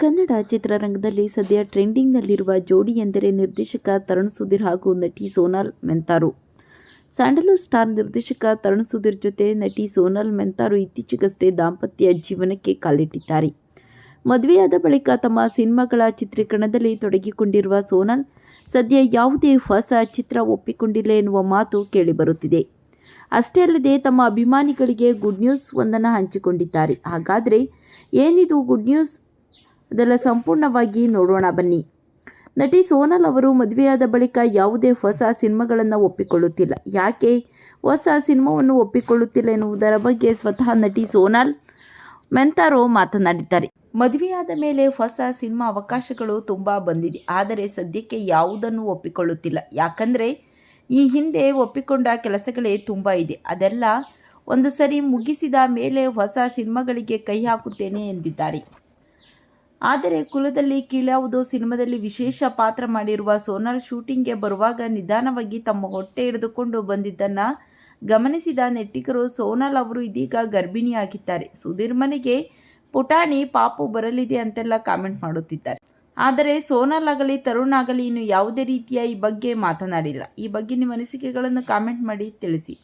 ಕನ್ನಡ ಚಿತ್ರರಂಗದಲ್ಲಿ ಸದ್ಯ ಟ್ರೆಂಡಿಂಗ್ನಲ್ಲಿರುವ ಜೋಡಿ ಎಂದರೆ ನಿರ್ದೇಶಕ ತರುಣ್ ಸುಧೀರ್ ಹಾಗೂ ನಟಿ ಸೋನಾಲ್ ಮೆಂತಾರು. ಸ್ಯಾಂಡಲ್ವುಡ್ ಸ್ಟಾರ್ ನಿರ್ದೇಶಕ ತರುಣ್ ಸುಧೀರ್ ಜೊತೆ ನಟಿ ಸೋನಾಲ್ ಮೆಂತಾರು ಇತ್ತೀಚೆಗಷ್ಟೇ ದಾಂಪತ್ಯ ಜೀವನಕ್ಕೆ ಕಾಲಿಟ್ಟಿದ್ದಾರೆ. ಮದುವೆಯಾದ ಬಳಿಕ ತಮ್ಮ ಸಿನಿಮಾಗಳ ಚಿತ್ರೀಕರಣದಲ್ಲಿ ತೊಡಗಿಕೊಂಡಿರುವ ಸೋನಾಲ್ ಸದ್ಯ ಯಾವುದೇ ಹೊಸ ಚಿತ್ರ ಒಪ್ಪಿಕೊಂಡಿಲ್ಲ ಎನ್ನುವ ಮಾತು ಕೇಳಿಬರುತ್ತಿದೆ. ಅಷ್ಟೇ ಅಲ್ಲದೆ ತಮ್ಮ ಅಭಿಮಾನಿಗಳಿಗೆ ಗುಡ್ ನ್ಯೂಸ್ ಒಂದನ್ನು ಹಂಚಿಕೊಂಡಿದ್ದಾರೆ. ಹಾಗಾದರೆ ಏನಿದು ಗುಡ್ ನ್ಯೂಸ್? ಅದೆಲ್ಲ ಸಂಪೂರ್ಣವಾಗಿ ನೋಡೋಣ ಬನ್ನಿ. ನಟಿ ಸೋನಲ್ ಅವರು ಮದುವೆಯಾದ ಬಳಿಕ ಯಾವುದೇ ಹೊಸ ಸಿನಿಮಾಗಳನ್ನು ಒಪ್ಪಿಕೊಳ್ಳುತ್ತಿಲ್ಲ. ಯಾಕೆ ಹೊಸ ಸಿನಿಮಾವನ್ನು ಒಪ್ಪಿಕೊಳ್ಳುತ್ತಿಲ್ಲ ಎನ್ನುವುದರ ಬಗ್ಗೆ ಸ್ವತಃ ನಟಿ ಸೋನಲ್ ಮೆಂತಾರೋ ಮಾತನಾಡಿದ್ದಾರೆ. ಮದುವೆಯಾದ ಮೇಲೆ ಹೊಸ ಸಿನಿಮಾ ಅವಕಾಶಗಳು ತುಂಬ ಬಂದಿದೆ. ಆದರೆ ಸದ್ಯಕ್ಕೆ ಯಾವುದನ್ನು ಒಪ್ಪಿಕೊಳ್ಳುತ್ತಿಲ್ಲ. ಯಾಕಂದರೆ ಈ ಹಿಂದೆ ಒಪ್ಪಿಕೊಂಡ ಕೆಲಸಗಳೇ ತುಂಬ ಇದೆ. ಅದೆಲ್ಲ ಒಂದು ಸರಿ ಮುಗಿಸಿದ ಮೇಲೆ ಹೊಸ ಸಿನಿಮಾಗಳಿಗೆ ಕೈ ಹಾಕುತ್ತೇನೆ ಎಂದಿದ್ದಾರೆ. ಆದರೆ ಕುಲದಲ್ಲಿ ಕೀಳ್ಯಾವುದೋ ಸಿನಿಮಾದಲ್ಲಿ ವಿಶೇಷ ಪಾತ್ರ ಮಾಡಿರುವ ಸೋನಾಲ್ ಶೂಟಿಂಗ್ಗೆ ಬರುವಾಗ ನಿಧಾನವಾಗಿ ತಮ್ಮ ಹೊಟ್ಟೆ ಹಿಡಿದುಕೊಂಡು ಬಂದಿದ್ದನ್ನು ಗಮನಿಸಿದ ನೆಟ್ಟಿಗರು ಸೋನಾಲ್ ಅವರು ಇದೀಗ ಗರ್ಭಿಣಿಯಾಗಿದ್ದಾರೆ. ಸುಧೀರ್ ಮನೆಗೆ ಪುಟಾಣಿ ಪಾಪು ಬರಲಿದೆ ಅಂತೆಲ್ಲ ಕಾಮೆಂಟ್ ಮಾಡುತ್ತಿದ್ದಾರೆ. ಆದರೆ ಸೋನಾಲ್ ಆಗಲಿ ತರುಣ್ ಆಗಲಿ ಇನ್ನು ಯಾವುದೇ ರೀತಿಯ ಈ ಬಗ್ಗೆ ಮಾತನಾಡಿಲ್ಲ. ಈ ಬಗ್ಗೆ ನಿಮ್ಮ ಅನಿಸಿಕೆಗಳನ್ನು ಕಾಮೆಂಟ್ ಮಾಡಿ ತಿಳಿಸಿ.